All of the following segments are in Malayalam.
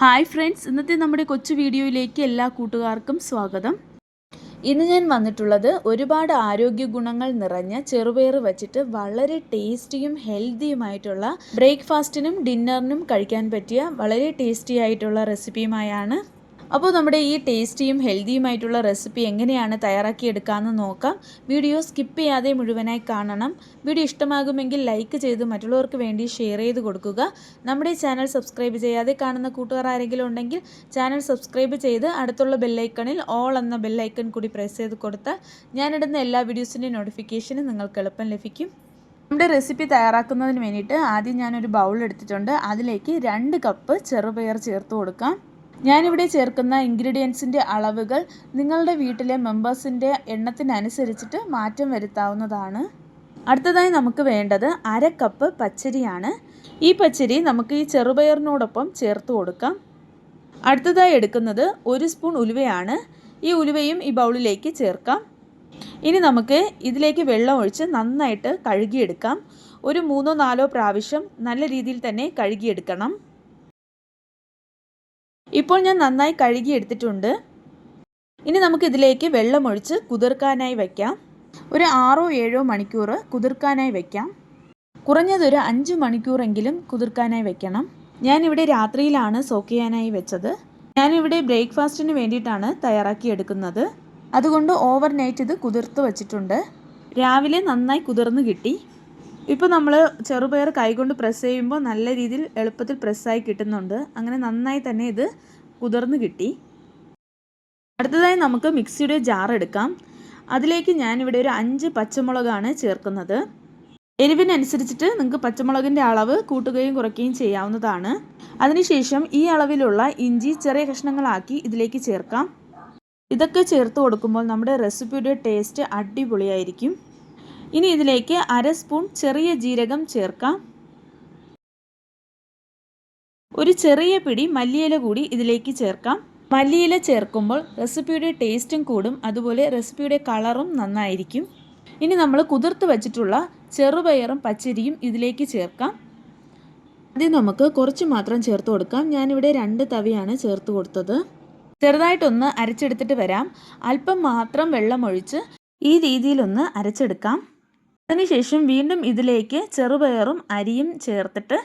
ഹായ് ഫ്രണ്ട്സ് ഇന്നത്തെ നമ്മുടെ കൊച്ചു വീഡിയോയിലേക്ക് എല്ലാ കൂട്ടുകാർക്കും സ്വാഗതം. ഇന്ന് ഞാൻ വന്നിട്ടുള്ളത് ഒരുപാട് ആരോഗ്യ ഗുണങ്ങൾ നിറഞ്ഞ ചെറുപയർ വച്ചിട്ട് വളരെ ടേസ്റ്റിയും ഹെൽത്തിയുമായിട്ടുള്ള ബ്രേക്ക്ഫാസ്റ്റിനും ഡിന്നറിനും കഴിക്കാൻ പറ്റിയ വളരെ ടേസ്റ്റി ആയിട്ടുള്ള റെസിപ്പിയുമായാണ് അപ്പോൾ നമ്മുടെ ഈ ടേസ്റ്റിയും ഹെൽത്തിയുമായിട്ടുള്ള റെസിപ്പി എങ്ങനെയാണ് തയ്യാറാക്കിയെടുക്കാമെന്ന് നോക്കാം. വീഡിയോ സ്കിപ്പ് ചെയ്യാതെ മുഴുവനായി കാണണം. വീഡിയോ ഇഷ്ടമാകുമെങ്കിൽ ലൈക്ക് ചെയ്ത് മറ്റുള്ളവർക്ക് വേണ്ടി ഷെയർ ചെയ്ത് കൊടുക്കുക. നമ്മുടെ ചാനൽ സബ്സ്ക്രൈബ് ചെയ്യാതെ കാണുന്ന കൂട്ടുകാർ ആരെങ്കിലും ഉണ്ടെങ്കിൽ ചാനൽ സബ്സ്ക്രൈബ് ചെയ്ത് അടുത്തുള്ള ബെല്ലൈക്കണിൽ ഓൾ എന്ന ബെല്ലൈക്കൺ കൂടി പ്രസ് ചെയ്ത് കൊടുത്താൽ ഞാനിടുന്ന എല്ലാ വീഡിയോസിന്റെയും നോട്ടിഫിക്കേഷനും നിങ്ങൾക്ക് എളുപ്പം ലഭിക്കും. നമ്മുടെ റെസിപ്പി തയ്യാറാക്കുന്നതിന് വേണ്ടിയിട്ട് ആദ്യം ഞാനൊരു ബൗൾ എടുത്തിട്ടുണ്ട്. അതിലേക്ക് രണ്ട് കപ്പ് ചെറുപയർ ചേർത്ത് കൊടുക്കാം. ഞാനിവിടെ ചേർക്കുന്ന ഇൻഗ്രീഡിയൻസിന്റെ അളവുകൾ നിങ്ങളുടെ വീട്ടിലെ മെമ്പേഴ്സിന്റെ എണ്ണത്തിനനുസരിച്ചിട്ട് മാറ്റം വരുത്താവുന്നതാണ്. അടുത്തതായി നമുക്ക് വേണ്ടത് അര കപ്പ് പച്ചരിയാണ്. ഈ പച്ചരി നമുക്ക് ഈ ചെറുപയറിനോടൊപ്പം ചേർത്ത് കൊടുക്കാം. അടുത്തതായി എടുക്കുന്നത് ഒരു സ്പൂൺ ഉലുവയാണ്. ഈ ഉലുവയും ഈ ബൗളിലേക്ക് ചേർക്കാം. ഇനി നമുക്ക് ഇതിലേക്ക് വെള്ളം ഒഴിച്ച് നന്നായിട്ട് കഴുകിയെടുക്കാം. ഒരു മൂന്നോ നാലോ പ്രാവശ്യം നല്ല രീതിയിൽ തന്നെ കഴുകിയെടുക്കണം. ഇപ്പോൾ ഞാൻ നന്നായി കഴുകി എടുത്തിട്ടുണ്ട് ഇനി നമുക്കിതിലേക്ക് വെള്ളമൊഴിച്ച് കുതിർക്കാനായി വയ്ക്കാം ഒരു ആറോ ഏഴോ മണിക്കൂർ കുതിർക്കാനായി വയ്ക്കാം കുറഞ്ഞതൊരു അഞ്ച് മണിക്കൂറെങ്കിലും കുതിർക്കാനായി വെക്കണം. ഞാനിവിടെ രാത്രിയിലാണ് സോക്ക് ചെയ്യാനായി വെച്ചത്. ഞാനിവിടെ ബ്രേക്ക്ഫാസ്റ്റിന് വേണ്ടിയിട്ടാണ് തയ്യാറാക്കി എടുക്കുന്നത്. അതുകൊണ്ട് ഓവർനൈറ്റ് ഇത് കുതിർത്ത് വച്ചിട്ടുണ്ട്. രാവിലെ നന്നായി കുതിർന്ന് കിട്ടി. ഇപ്പോൾ നമ്മൾ ചെറുപയർ കൈകൊണ്ട് പ്രസ് ചെയ്യുമ്പോൾ നല്ല രീതിയിൽ എളുപ്പത്തിൽ പ്രസ്സായി കിട്ടുന്നുണ്ട്. അങ്ങനെ നന്നായി തന്നെ ഇത് കുതിർന്ന് കിട്ടി. അടുത്തതായി നമുക്ക് മിക്സിയുടെ ജാർ എടുക്കാം. അതിലേക്ക് ഞാനിവിടെ ഒരു അഞ്ച് പച്ചമുളകാണ് ചേർക്കുന്നത്. എരിവിനനുസരിച്ചിട്ട് നിങ്ങൾക്ക് പച്ചമുളകിന്റെ അളവ് കൂട്ടുകയും കുറയ്ക്കുകയും ചെയ്യാവുന്നതാണ്. അതിനുശേഷം ഈ അളവിലുള്ള ഇഞ്ചി ചെറിയ കഷ്ണങ്ങളാക്കി ഇതിലേക്ക് ചേർക്കാം. ഇതൊക്കെ ചേർത്ത് കൊടുക്കുമ്പോൾ നമ്മുടെ റെസിപ്പിയുടെ ടേസ്റ്റ് അടിപൊളിയായിരിക്കും. ഇനി ഇതിലേക്ക് അര സ്പൂൺ ചെറിയ ജീരകം ചേർക്കാം. ഒരു ചെറിയ പിടി മല്ലിയില കൂടി ഇതിലേക്ക് ചേർക്കാം. മല്ലിയില ചേർക്കുമ്പോൾ റെസിപ്പിയുടെ ടേസ്റ്റും കൂടും അതുപോലെ റെസിപ്പിയുടെ കളറും നന്നായിരിക്കും. ഇനി നമ്മൾ കുതിർത്ത് വച്ചിട്ടുള്ള ചെറുപയറും പച്ചരിയും ഇതിലേക്ക് ചേർക്കാം. ആദ്യം നമുക്ക് കുറച്ച് മാത്രം ചേർത്ത് കൊടുക്കാം. ഞാനിവിടെ രണ്ട് തവിയാണ് ചേർത്ത് കൊടുത്തത്. ചെറുതായിട്ടൊന്ന് അരച്ചെടുത്തിട്ട് വരാം. അല്പം മാത്രം വെള്ളമൊഴിച്ച് ഈ രീതിയിലൊന്ന് അരച്ചെടുക്കാം. അതിനുശേഷം വീണ്ടും ഇതിലേക്ക് ചെറുപയറും അരിയും ചേർത്തിട്ട്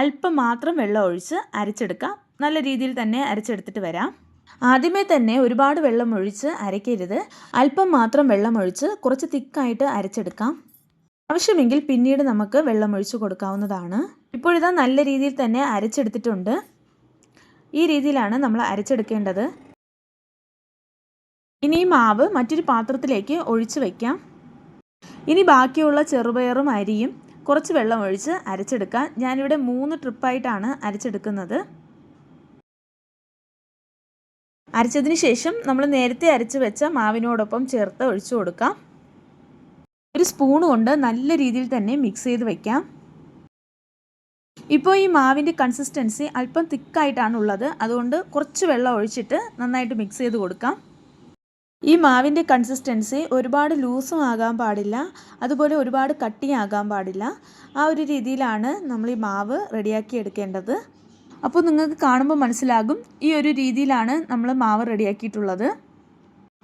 അല്പം മാത്രം വെള്ളം ഒഴിച്ച് അരച്ചെടുക്കാം. നല്ല രീതിയിൽ തന്നെ അരച്ചെടുത്തിട്ട് വരാം. ആദ്യമേ തന്നെ ഒരുപാട് വെള്ളം ഒഴിച്ച് അരയ്ക്കരുത്. അല്പം മാത്രം വെള്ളം ഒഴിച്ച് കുറച്ച് തിക്കായിട്ട് അരച്ചെടുക്കാം. ആവശ്യമെങ്കിൽ പിന്നീട് നമുക്ക് വെള്ളം ഒഴിച്ച് കൊടുക്കാവുന്നതാണ്. ഇപ്പോഴിതാ നല്ല രീതിയിൽ തന്നെ അരച്ചെടുത്തിട്ടുണ്ട്. ഈ രീതിയിലാണ് നമ്മൾ അരച്ചെടുക്കേണ്ടത്. ഇനി മാവ് മറ്റൊരു പാത്രത്തിലേക്ക് ഒഴിച്ച് വയ്ക്കാം ഇനി ബാക്കിയുള്ള ചെറുപയറും അരിയും കുറച്ച് വെള്ളം ഒഴിച്ച് അരച്ചെടുക്കാം ഞാനിവിടെ മൂന്ന് ട്രിപ്പായിട്ടാണ് അരച്ചെടുക്കുന്നത്. അരച്ചതിന് ശേഷം നമ്മൾ നേരത്തെ അരച്ച് വെച്ച മാവിനോടൊപ്പം ചേർത്ത് ഒഴിച്ചു കൊടുക്കാം. ഒരു സ്പൂൺ കൊണ്ട് നല്ല രീതിയിൽ തന്നെ മിക്സ് ചെയ്ത് വയ്ക്കാം ഇപ്പോൾ ഈ മാവിന്റെ കൺസിസ്റ്റൻസി അല്പം തിക്കായിട്ടാണ് ഉള്ളത്. അതുകൊണ്ട് കുറച്ച് വെള്ളം ഒഴിച്ചിട്ട് നന്നായിട്ട് മിക്സ് ചെയ്ത് കൊടുക്കാം. ഈ മാവിന്റെ കൺസിസ്റ്റൻസി ഒരുപാട് ലൂസും ആകാൻ പാടില്ല അതുപോലെ ഒരുപാട് കട്ടിയാകാൻ പാടില്ല. ആ ഒരു രീതിയിലാണ് നമ്മൾ ഈ മാവ് റെഡിയാക്കി എടുക്കേണ്ടത്. അപ്പോൾ നിങ്ങൾക്ക് കാണുമ്പോൾ മനസ്സിലാകും ഈ ഒരു രീതിയിലാണ് നമ്മൾ മാവ് റെഡിയാക്കിയിട്ടുള്ളത്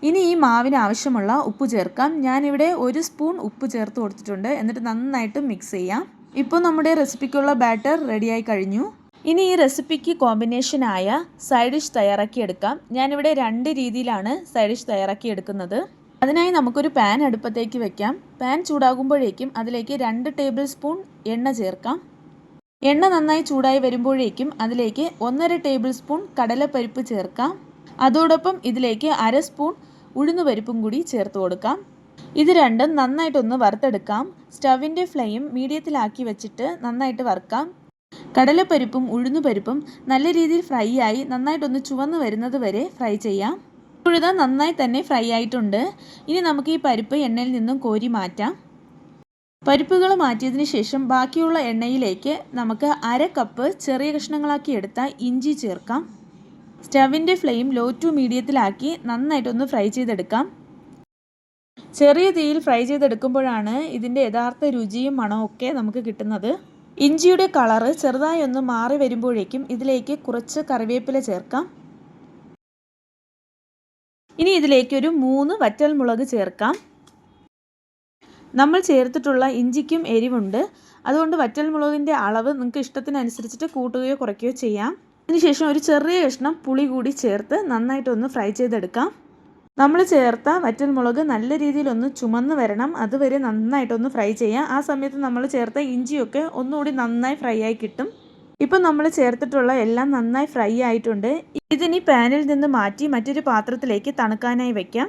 ഇനി ഈ മാവിന് ആവശ്യമുള്ള ഉപ്പ് ചേർക്കാം. ഞാനിവിടെ ഒരു സ്പൂൺ ഉപ്പ് ചേർത്ത് കൊടുത്തിട്ടുണ്ട്. എന്നിട്ട് നന്നായിട്ട് മിക്സ് ചെയ്യാം. ഇപ്പോൾ നമ്മുടെ റെസിപ്പിക്കുള്ള ബാറ്റർ റെഡിയായി കഴിഞ്ഞു. ഇനി ഈ റെസിപ്പിക്ക് കോമ്പിനേഷനായ സൈഡ് ഡിഷ് തയ്യാറാക്കിയെടുക്കാം ഞാനിവിടെ രണ്ട് രീതിയിലാണ് സൈഡ് ഡിഷ് തയ്യാറാക്കിയെടുക്കുന്നത് അതിനായി നമുക്കൊരു പാൻ അടുപ്പത്തേക്ക് വെക്കാം. പാൻ ചൂടാകുമ്പോഴേക്കും അതിലേക്ക് രണ്ട് ടേബിൾ സ്പൂൺ എണ്ണ ചേർക്കാം. എണ്ണ നന്നായി ചൂടായി വരുമ്പോഴേക്കും അതിലേക്ക് ഒന്നര ടേബിൾ സ്പൂൺ കടലപ്പരിപ്പ് ചേർക്കാം. അതോടൊപ്പം ഇതിലേക്ക് അര സ്പൂൺ ഉഴുന്നുപരിപ്പും കൂടി ചേർത്ത് കൊടുക്കാം. ഇത് രണ്ടും നന്നായിട്ടൊന്ന് വറുത്തെടുക്കാം. സ്റ്റവിന്റെ ഫ്ലെയിം മീഡിയത്തിലാക്കി വെച്ചിട്ട് നന്നായിട്ട് വറുക്കാം. കടലപ്പരിപ്പും ഉഴുന്നുപരിപ്പും നല്ല രീതിയിൽ ഫ്രൈ ആയി നന്നായിട്ടൊന്ന് ചുവന്ന് വരുന്നത് വരെ ഫ്രൈ ചെയ്യാം. ഉഴുത നന്നായി തന്നെ ഫ്രൈ ആയിട്ടുണ്ട്. ഇനി നമുക്ക് ഈ പരിപ്പ് എണ്ണയിൽ നിന്നും കോരി മാറ്റാം. പരിപ്പുകൾ മാറ്റിയതിന് ശേഷം ബാക്കിയുള്ള എണ്ണയിലേക്ക് നമുക്ക് അര കപ്പ് ചെറിയ കഷ്ണങ്ങളാക്കി എടുത്ത ഇഞ്ചി ചേർക്കാം. സ്റ്റവിന്റെ ഫ്ലെയിം ലോ ടു മീഡിയത്തിലാക്കി നന്നായിട്ടൊന്ന് ഫ്രൈ ചെയ്തെടുക്കാം. ചെറിയ തീയിൽ ഫ്രൈ ചെയ്തെടുക്കുമ്പോഴാണ് ഇതിന്റെ യഥാർത്ഥ രുചിയും മണവും ഒക്കെ നമുക്ക് കിട്ടുന്നത്. ഇഞ്ചിയുടെ കളറ് ചെറുതായി ഒന്ന് മാറി വരുമ്പോഴേക്കും ഇതിലേക്ക് കുറച്ച് കറിവേപ്പില ചേർക്കാം. ഇനി ഇതിലേക്ക് ഒരു മൂന്ന് വറ്റൽ മുളക് ചേർക്കാം. നമ്മൾ ചേർത്തിട്ടുള്ള ഇഞ്ചിക്കും എരിവുണ്ട്. അതുകൊണ്ട് വറ്റൽ മുളകിന്റെ അളവ് നിങ്ങൾക്ക് ഇഷ്ടത്തിനനുസരിച്ചിട്ട് കൂട്ടുകയോ കുറയ്ക്കുകയോ ചെയ്യാം. അതിനുശേഷം ഒരു ചെറിയ കഷ്ണം പുളി കൂടി ചേർത്ത് നന്നായിട്ടൊന്ന് ഫ്രൈ ചെയ്തെടുക്കാം. നമ്മൾ ചേർത്ത വറ്റൽമുളക് നല്ല രീതിയിൽ ഒന്ന് ചുമന്ന് വരണം. അതുവരെ നന്നായിട്ടൊന്ന് ഫ്രൈ ചെയ്യാം. ആ സമയത്ത് നമ്മൾ ചേർത്ത ഇഞ്ചിയൊക്കെ ഒന്നുകൂടി നന്നായി ഫ്രൈ ആയി കിട്ടും. ഇപ്പം നമ്മൾ ചേർത്തിട്ടുള്ള എല്ലാം നന്നായി ഫ്രൈ ആയിട്ടുണ്ട്. ഇതിനി പാനിൽ നിന്ന് മാറ്റി മറ്റൊരു പാത്രത്തിലേക്ക് തണുക്കാനായി വയ്ക്കാം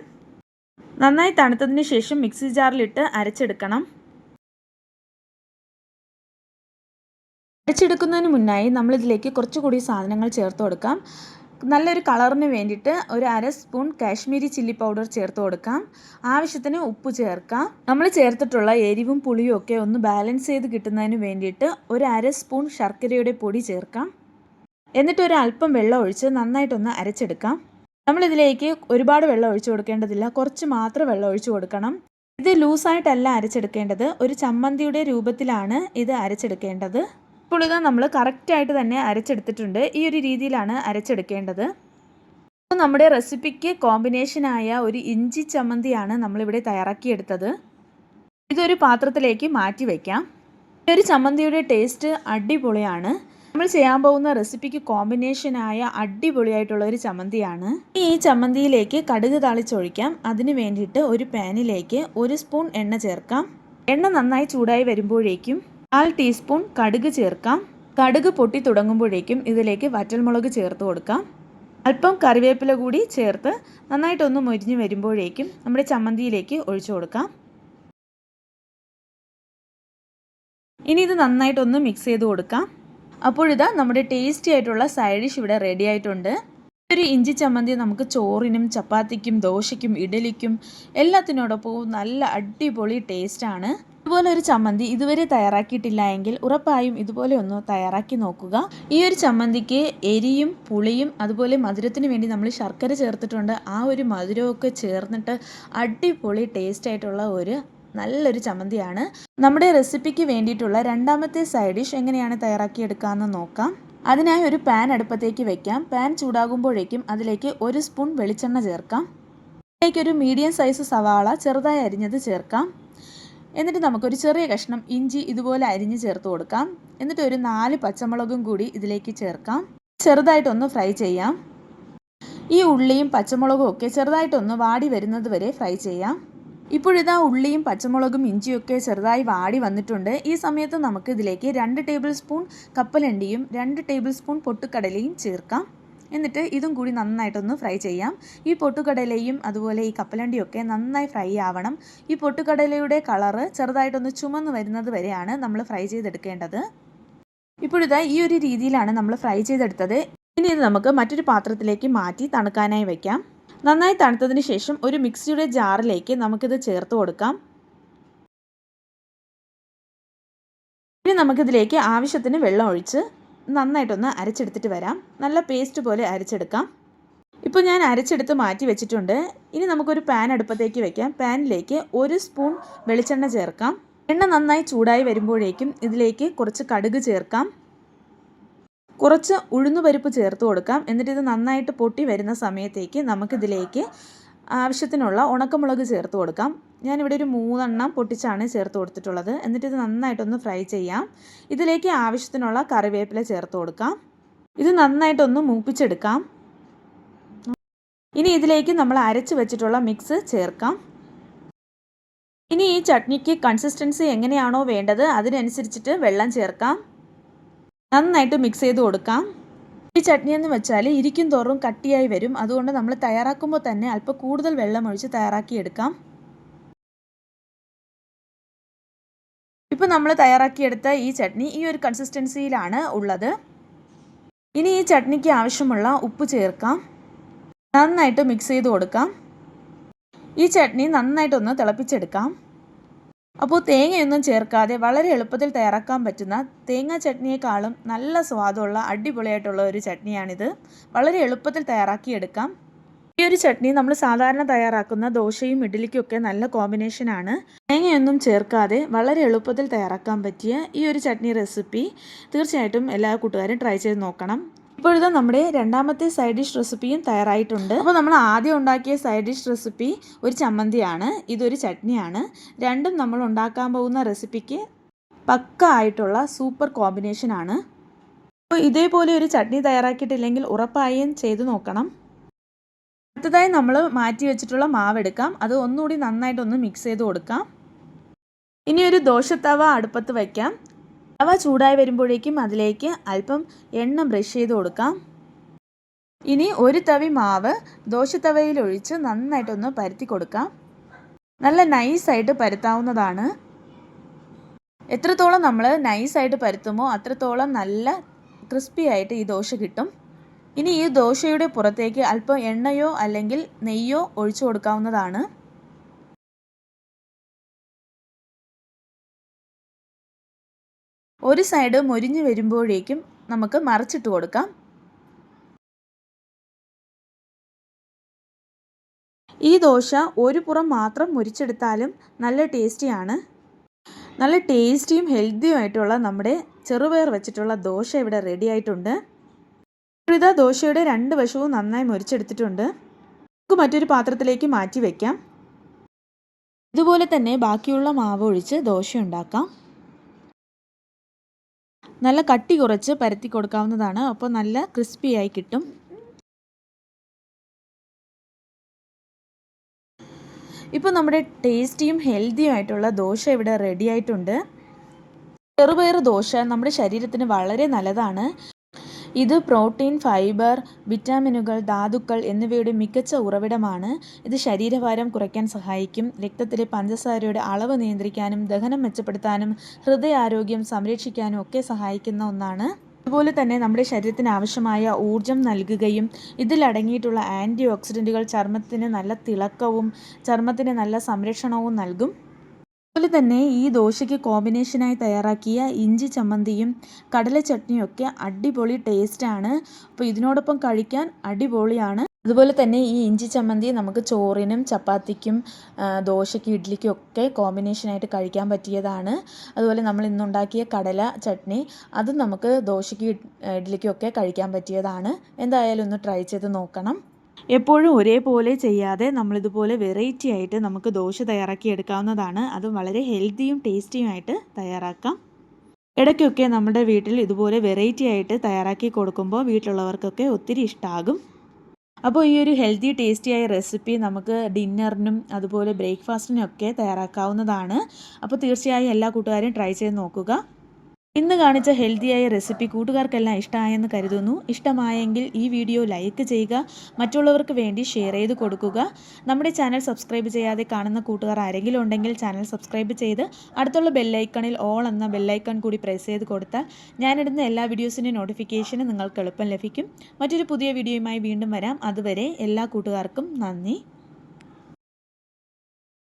നന്നായി തണുത്തതിന് ശേഷം മിക്സി ജാറിലിട്ട് അരച്ചെടുക്കണം. അരച്ചെടുക്കുന്നതിന് മുന്നായി നമ്മളിതിലേക്ക് കുറച്ചുകൂടി സാധനങ്ങൾ ചേർത്ത് കൊടുക്കാം. നല്ലൊരു കളറിന് വേണ്ടിയിട്ട് ഒരു അര സ്പൂൺ കാശ്മീരി ചില്ലി പൗഡർ ചേർത്ത് കൊടുക്കാം. ആവശ്യത്തിന് ഉപ്പ് ചേർക്കാം. നമ്മൾ ചേർത്തിട്ടുള്ള എരിവും പുളിയും ഒക്കെ ഒന്ന് ബാലൻസ് ചെയ്ത് കിട്ടുന്നതിന് വേണ്ടിയിട്ട് ഒരു അര സ്പൂൺ ശർക്കരയുടെ പൊടി ചേർക്കാം. എന്നിട്ട് ഒരു അല്പം വെള്ളം ഒഴിച്ച് നന്നായിട്ടൊന്ന് അരച്ചെടുക്കാം. നമ്മളിതിലേക്ക് ഒരുപാട് വെള്ളം ഒഴിച്ചു കൊടുക്കേണ്ടതില്ല. കുറച്ച് മാത്രം വെള്ളം ഒഴിച്ചു കൊടുക്കണം. ഇത് ലൂസായിട്ടല്ല അരച്ചെടുക്കേണ്ടത്. ഒരു ചമ്മന്തിയുടെ രൂപത്തിലാണ് ഇത് അരച്ചെടുക്കേണ്ടത്. ഇത് നമ്മൾ കറക്റ്റായിട്ട് തന്നെ അരച്ചെടുത്തിട്ടുണ്ട്. ഈ ഒരു രീതിയിലാണ് അരച്ചെടുക്കേണ്ടത്. അപ്പോൾ നമ്മുടെ റെസിപ്പിക്ക് കോമ്പിനേഷനായ ഒരു ഇഞ്ചി ചമ്മന്തിയാണ് നമ്മളിവിടെ തയ്യാറാക്കിയെടുത്തത്. ഇതൊരു പാത്രത്തിലേക്ക് മാറ്റി വയ്ക്കാം ഈ ഒരു ചമ്മന്തിയുടെ ടേസ്റ്റ് അടിപൊളിയാണ്. നമ്മൾ ചെയ്യാൻ പോകുന്ന റെസിപ്പിക്ക് കോമ്പിനേഷനായ അടിപൊളിയായിട്ടുള്ള ഒരു ചമ്മന്തിയാണ്. ഈ ചമ്മന്തിയിലേക്ക് കടുക് താളിച്ചൊഴിക്കാം. അതിന് വേണ്ടിയിട്ട് ഒരു പാനിലേക്ക് ഒരു സ്പൂൺ എണ്ണ ചേർക്കാം. എണ്ണ നന്നായി ചൂടായി വരുമ്പോഴേക്കും കാൽ ടീസ്പൂൺ കടുക് ചേർക്കാം. കടുക് പൊട്ടി തുടങ്ങുമ്പോഴേക്കും ഇതിലേക്ക് വറ്റൽമുളക് ചേർത്ത് കൊടുക്കാം. അല്പം കറിവേപ്പില കൂടി ചേർത്ത് നന്നായിട്ടൊന്ന് മൊരിഞ്ഞ് വരുമ്പോഴേക്കും നമ്മുടെ ചമ്മന്തിയിലേക്ക് ഒഴിച്ചു കൊടുക്കാം. ഇനി ഇത് നന്നായിട്ടൊന്ന് മിക്സ് ചെയ്ത് കൊടുക്കാം. അപ്പോഴിതാ നമ്മുടെ ടേസ്റ്റി ആയിട്ടുള്ള സൈഡ് ഡിഷ് ഇവിടെ റെഡി ആയിട്ടുണ്ട്. ഒരു ഇഞ്ചി ചമ്മന്തി നമുക്ക് ചോറിനും ചപ്പാത്തിക്കും ദോശയ്ക്കും ഇഡലിക്കും എല്ലാത്തിനോടൊപ്പവും നല്ല അടിപൊളി ടേസ്റ്റാണ് ഇതുപോലെ ഒരു ചമ്മന്തി ഇതുവരെ തയ്യാറാക്കിയിട്ടില്ല എങ്കിൽ ഉറപ്പായും ഇതുപോലെ ഒന്ന് തയ്യാറാക്കി നോക്കുക. ഈ ഒരു ചമ്മന്തിക്ക് എരിയും പുളിയും അതുപോലെ മധുരത്തിന് വേണ്ടി നമ്മൾ ശർക്കര ചേർത്തിട്ടുണ്ട്. ആ ഒരു മധുരമൊക്കെ ചേർന്നിട്ട് അടിപൊളി ടേസ്റ്റ് ആയിട്ടുള്ള ഒരു നല്ലൊരു ചമ്മന്തിയാണ്. നമ്മുടെ റെസിപ്പിക്ക് വേണ്ടിയിട്ടുള്ള രണ്ടാമത്തെ സൈഡ് ഡിഷ് എങ്ങനെയാണ് തയ്യാറാക്കിയെടുക്കാമെന്ന് നോക്കാം. അതിനായി ഒരു പാൻ അടുപ്പത്തേക്ക് വെക്കാം. പാൻ ചൂടാകുമ്പോഴേക്കും അതിലേക്ക് ഒരു സ്പൂൺ വെളിച്ചെണ്ണ ചേർക്കാം. അതിലേക്ക് ഒരു മീഡിയം സൈസ് സവാള ചെറുതായി അരിഞ്ഞത് ചേർക്കാം. എന്നിട്ട് നമുക്കൊരു ചെറിയ കഷ്ണം ഇഞ്ചി ഇതുപോലെ അരിഞ്ഞ് ചേർത്ത് കൊടുക്കാം. എന്നിട്ട് ഒരു നാല് പച്ചമുളകും കൂടി ഇതിലേക്ക് ചേർക്കാം. ചെറുതായിട്ടൊന്ന് ഫ്രൈ ചെയ്യാം. ഈ ഉള്ളിയും പച്ചമുളകും ഒക്കെ ചെറുതായിട്ടൊന്ന് വാടി വരുന്നത് വരെ ഫ്രൈ ചെയ്യാം. ഇപ്പോഴിതാ ഉള്ളിയും പച്ചമുളകും ഇഞ്ചിയൊക്കെ ചെറുതായി വാടി വന്നിട്ടുണ്ട്. ഈ സമയത്ത് നമുക്ക് ഇതിലേക്ക് രണ്ട് ടേബിൾ സ്പൂൺ കപ്പലണ്ടിയും രണ്ട് ടേബിൾ സ്പൂൺ പൊട്ടുക്കടലയും ചേർക്കാം. എന്നിട്ട് ഇതും കൂടി നന്നായിട്ടൊന്ന് ഫ്രൈ ചെയ്യാം. ഈ പൊട്ടുകടലയും അതുപോലെ ഈ കപ്പലണ്ടിയൊക്കെ നന്നായി ഫ്രൈ ആവണം. ഈ പൊട്ടുകടലയുടെ കളറ് ചെറുതായിട്ടൊന്ന് ചുമന്ന് വരുന്നത് വരെയാണ് നമ്മൾ ഫ്രൈ ചെയ്തെടുക്കേണ്ടത്. ഇപ്പോഴിതാ ഈ ഒരു രീതിയിലാണ് നമ്മൾ ഫ്രൈ ചെയ്തെടുത്തത്. ഇനി ഇത് നമുക്ക് മറ്റൊരു പാത്രത്തിലേക്ക് മാറ്റി തണുക്കാനായി വയ്ക്കാം നന്നായി തണുത്തതിന് ശേഷം ഒരു മിക്സിയുടെ ജാറിലേക്ക് നമുക്കിത് ചേർത്ത് കൊടുക്കാം. ഇനി നമുക്കിതിലേക്ക് ആവശ്യത്തിന് വെള്ളം ഒഴിച്ച് നന്നായിട്ടൊന്ന് അരച്ചെടുത്തിട്ട് വരാം. നല്ല പേസ്റ്റ് പോലെ അരച്ചെടുക്കാം. ഇപ്പോൾ ഞാൻ അരച്ചെടുത്ത് മാറ്റി വെച്ചിട്ടുണ്ട്. ഇനി നമുക്കൊരു പാൻ അടുപ്പത്തേക്ക് വെക്കാം. പാനിലേക്ക് ഒരു സ്പൂൺ വെളിച്ചെണ്ണ ചേർക്കാം. എണ്ണ നന്നായി ചൂടായി വരുമ്പോഴേക്കും ഇതിലേക്ക് കുറച്ച് കടുക് ചേർക്കാം. കുറച്ച് ഉഴുന്നുപരിപ്പ് ചേർത്ത് കൊടുക്കാം. എന്നിട്ട് ഇത് നന്നായിട്ട് പൊട്ടി വരുന്ന സമയത്തേക്ക് നമുക്കിതിലേക്ക് ആവശ്യത്തിനുള്ള ഉണക്കമുളക് ചേർത്ത് കൊടുക്കാം. ഞാനിവിടെ ഒരു മൂന്നെണ്ണം പൊട്ടിച്ചാണ് ചേർത്ത് കൊടുത്തിട്ടുള്ളത്. എന്നിട്ട് ഇത് നന്നായിട്ടൊന്ന് ഫ്രൈ ചെയ്യാം. ഇതിലേക്ക് ആവശ്യത്തിനുള്ള കറിവേപ്പില ചേർത്ത് കൊടുക്കാം. ഇത് നന്നായിട്ടൊന്ന് മൂപ്പിച്ചെടുക്കാം. ഇനി ഇതിലേക്ക് നമ്മൾ അരച്ച് വെച്ചിട്ടുള്ള മിക്സ് ചേർക്കാം. ഇനി ഈ ചട്നിക്ക് കൺസിസ്റ്റൻസി എങ്ങനെയാണോ വേണ്ടത് അതിനനുസരിച്ചിട്ട് വെള്ളം ചേർക്കാം. നന്നായിട്ട് മിക്സ് ചെയ്ത് കൊടുക്കാം. ഈ ചട്നി എന്ന് വെച്ചാൽ ഇരിക്കും തോറും കട്ടിയായി വരും. അതുകൊണ്ട് നമ്മൾ തയ്യാറാക്കുമ്പോൾ തന്നെ അല്പം കൂടുതൽ വെള്ളം ഒഴിച്ച് തയ്യാറാക്കിയെടുക്കാം ഇപ്പോൾ നമ്മൾ തയ്യാറാക്കിയെടുത്ത ഈ ചട്നി ഈ ഒരു കൺസിസ്റ്റൻസിയിലാണ് ഉള്ളത്. ഇനി ഈ ചട്നിക്ക് ആവശ്യമുള്ള ഉപ്പ് ചേർക്കാം. നന്നായിട്ട് മിക്സ് ചെയ്ത് കൊടുക്കാം. ഈ ചട്നി നന്നായിട്ടൊന്ന് തിളപ്പിച്ചെടുക്കാം. അപ്പോൾ തേങ്ങയൊന്നും ചേർക്കാതെ വളരെ എളുപ്പത്തിൽ തയ്യാറാക്കാൻ പറ്റുന്ന തേങ്ങ ചട്നിയേക്കാളും നല്ല സ്വാദുള്ള അടിപൊളിയായിട്ടുള്ള ഒരു ചട്നിയാണിത്. വളരെ എളുപ്പത്തിൽ തയ്യാറാക്കിയെടുക്കാം. ഈ ഒരു ചട്നി നമ്മൾ സാധാരണ തയ്യാറാക്കുന്ന ദോശയും ഇഡ്ഡലിക്കും ഒക്കെ നല്ല കോമ്പിനേഷനാണ് തേങ്ങയൊന്നും ചേർക്കാതെ വളരെ എളുപ്പത്തിൽ തയ്യാറാക്കാൻ പറ്റിയ ഈ ഒരു ചട്നി റെസിപ്പി തീർച്ചയായിട്ടും എല്ലാ കൂട്ടുകാരും ട്രൈ ചെയ്ത് നോക്കണം. ഇപ്പോഴത്തെ നമ്മുടെ രണ്ടാമത്തെ സൈഡ് ഡിഷ് റെസിപ്പിയും തയ്യാറായിട്ടുണ്ട്. അപ്പോൾ നമ്മൾ ആദ്യം ഉണ്ടാക്കിയ സൈഡ് ഡിഷ് റെസിപ്പി ഒരു ചമ്മന്തിയാണ്. ഇതൊരു ചട്നിയാണ്. രണ്ടും നമ്മൾ ഉണ്ടാക്കാൻ പോകുന്ന റെസിപ്പിക്ക് പക്ക ആയിട്ടുള്ള സൂപ്പർ കോമ്പിനേഷനാണ് അപ്പോൾ ഇതേപോലെ ഒരു ചട്നി തയ്യാറാക്കിയിട്ടില്ലെങ്കിൽ ഉറപ്പായും ചെയ്തു നോക്കണം. അടുത്തതായി നമ്മൾ മാറ്റി വെച്ചിട്ടുള്ള മാവ് എടുക്കാം. അത് ഒന്നുകൂടി നന്നായിട്ടൊന്ന് മിക്സ് ചെയ്ത് കൊടുക്കാം. ഇനി ഒരു ദോശത്തവ അടുപ്പത്ത് വയ്ക്കാം തവ ചൂടായി വരുമ്പോഴേക്കും അതിലേക്ക് അല്പം എണ്ണ ബ്രഷ് ചെയ്ത് കൊടുക്കാം. ഇനി ഒരു തവി മാവ് ദോശത്തവയിൽ ഒഴിച്ച് നന്നായിട്ടൊന്ന് പരത്തി കൊടുക്കാം. നല്ല നൈസായിട്ട് പരത്താവുന്നതാണ്. എത്രത്തോളം നമ്മൾ നൈസായിട്ട് പരത്തുമോ അത്രത്തോളം നല്ല ക്രിസ്പി ആയിട്ട് ഈ ദോശ കിട്ടും. ഇനി ഈ ദോശയുടെ പുറത്തേക്ക് അല്പം എണ്ണയോ അല്ലെങ്കിൽ നെയ്യോ ഒഴിച്ചു കൊടുക്കാവുന്നതാണ്. ഒരു സൈഡ് മൊരിഞ്ഞു വരുമ്പോഴേക്കും നമുക്ക് മറിച്ചിട്ട് കൊടുക്കാം. ഈ ദോശ ഒരു പുറം മാത്രം മുരിച്ചെടുത്താലും നല്ല ടേസ്റ്റിയാണ്. നല്ല ടേസ്റ്റിയും ഹെൽത്തിയും ആയിട്ടുള്ള നമ്മുടെ ചെറുപയർ വെച്ചിട്ടുള്ള ദോശ ഇവിടെ റെഡി ആയിട്ടുണ്ട്. ഇതാ ദോശയുടെ രണ്ട് വശവും നന്നായി മുരിച്ചെടുത്തിട്ടുണ്ട്. നമുക്ക് മറ്റൊരു പാത്രത്തിലേക്ക് മാറ്റി വയ്ക്കാം ഇതുപോലെ തന്നെ ബാക്കിയുള്ള മാവ് ഒഴിച്ച് ദോശ ഉണ്ടാക്കാം. നല്ല കട്ടി കുറച്ച് പരത്തി കൊടുക്കാവുന്നതാണ്. അപ്പോൾ നല്ല ക്രിസ്പി ആയി കിട്ടും. ഇപ്പോൾ നമ്മുടെ ടേസ്റ്റിയും ഹെൽത്തിയും ആയിട്ടുള്ള ദോശ ഇവിടെ റെഡി ആയിട്ടുണ്ട്. ചെറുപയർ ദോശ നമ്മുടെ ശരീരത്തിന് വളരെ നല്ലതാണ്. ഇത് പ്രോട്ടീൻ ഫൈബർ വിറ്റാമിനുകൾ ധാതുക്കൾ എന്നിവയുടെ മികച്ച ഉറവിടമാണ്. ഇത് ശരീരഭാരം കുറയ്ക്കാൻ സഹായിക്കും. രക്തത്തിലെ പഞ്ചസാരയുടെ അളവ് നിയന്ത്രിക്കാനും ദഹനം മെച്ചപ്പെടുത്താനും ഹൃദയാരോഗ്യം സംരക്ഷിക്കാനും ഒക്കെ സഹായിക്കുന്ന ഒന്നാണ്. അതുപോലെ തന്നെ നമ്മുടെ ശരീരത്തിന് ആവശ്യമായ ഊർജം നൽകുകയും ഇതിലടങ്ങിയിട്ടുള്ള ആന്റി ഓക്സിഡന്റുകൾ ചർമ്മത്തിന് നല്ല തിളക്കവും ചർമ്മത്തിന് നല്ല സംരക്ഷണവും നൽകും. അതുപോലെ തന്നെ ഈ ദോശയ്ക്ക് കോമ്പിനേഷനായി തയ്യാറാക്കിയ ഇഞ്ചി ചമ്മന്തിയും കടല ചട്നിയും ഒക്കെ അടിപൊളി ടേസ്റ്റാണ് അപ്പോൾ ഇതിനോടൊപ്പം കഴിക്കാൻ അടിപൊളിയാണ്. അതുപോലെ തന്നെ ഈ ഇഞ്ചി ചമ്മന്തി നമുക്ക് ചോറിനും ചപ്പാത്തിക്കും ദോശയ്ക്കും ഇഡ്ഡലിക്കും ഒക്കെ കോമ്പിനേഷനായിട്ട് കഴിക്കാൻ പറ്റിയതാണ്. അതുപോലെ നമ്മൾ ഇന്നുണ്ടാക്കിയ കടല ചട്നി അതും നമുക്ക് ദോശയ്ക്കും ഇഡ്ഡലിക്കും ഒക്കെ കഴിക്കാൻ പറ്റിയതാണ്. എന്തായാലും ഒന്ന് ട്രൈ ചെയ്ത് നോക്കണം. എപ്പോഴും ഒരേപോലെ ചെയ്യാതെ നമ്മളിതുപോലെ വെറൈറ്റി ആയിട്ട് നമുക്ക് ദോശ തയ്യാറാക്കി എടുക്കാവുന്നതാണ്. അതും വളരെ ഹെൽത്തിയും ടേസ്റ്റിയുമായിട്ട് തയ്യാറാക്കാം. ഇടയ്ക്കൊക്കെ നമ്മുടെ വീട്ടിൽ ഇതുപോലെ വെറൈറ്റി ആയിട്ട് തയ്യാറാക്കി കൊടുക്കുമ്പോൾ വീട്ടിലുള്ളവർക്കൊക്കെ ഒത്തിരി ഇഷ്ടമാകും അപ്പോൾ ഈ ഒരു ഹെൽത്തി ടേസ്റ്റിയായ റെസിപ്പി നമുക്ക് ഡിന്നറിനും അതുപോലെ ബ്രേക്ക്ഫാസ്റ്റിനും ഒക്കെ തയ്യാറാക്കാവുന്നതാണ്. അപ്പോൾ തീർച്ചയായും എല്ലാ കൂട്ടുകാരും ട്രൈ ചെയ്ത് നോക്കുക. ഇന്ന് കാണിച്ച ഹെൽത്തിയായ റെസിപ്പി കൂട്ടുകാർക്കെല്ലാം ഇഷ്ടമായെന്ന് കരുതുന്നു. ഇഷ്ടമായെങ്കിൽ ഈ വീഡിയോ ലൈക്ക് ചെയ്യുക മറ്റുള്ളവർക്ക് വേണ്ടി ഷെയർ ചെയ്ത് കൊടുക്കുക. നമ്മുടെ ചാനൽ സബ്സ്ക്രൈബ് ചെയ്യാതെ കാണുന്ന കൂട്ടുകാർ ആരെങ്കിലും ഉണ്ടെങ്കിൽ ചാനൽ സബ്സ്ക്രൈബ് ചെയ്ത് അടുത്തുള്ള ബെല്ലൈക്കണിൽ ഓൾ എന്ന ബെല്ലൈക്കൺ കൂടി പ്രസ് ചെയ്ത് കൊടുത്താൽ ഞാനിടുന്ന എല്ലാ വീഡിയോസിന്റെ നോട്ടിഫിക്കേഷനും നിങ്ങൾക്ക് എളുപ്പം ലഭിക്കും. മറ്റൊരു പുതിയ വീഡിയോയുമായി വീണ്ടും വരാം. അതുവരെ എല്ലാ കൂട്ടുകാർക്കും നന്ദി.